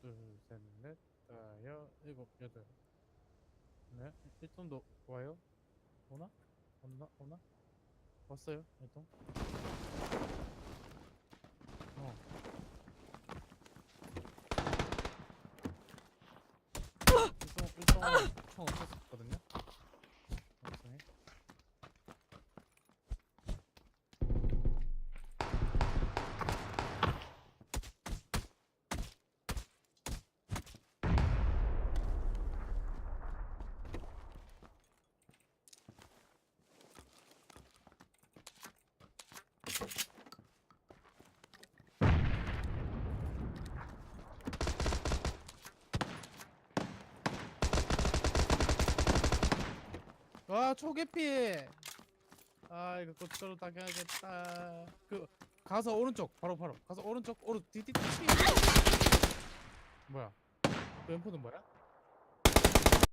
둘, 셋, 넷, 다여, 일곱, 여덟. 네, 1톤도 와요? 오나? 온나? 오나? 왔어요, 1톤? 어. 1톤, 1톤 총 없었거든요? 없으네. 아 초계피. 아 이거 고춧가루 당해야겠다. 그 가서 오른쪽 바로 바로. 가서 오른쪽 오른 뒤뒤 뭐야? 그 엠포는 뭐야?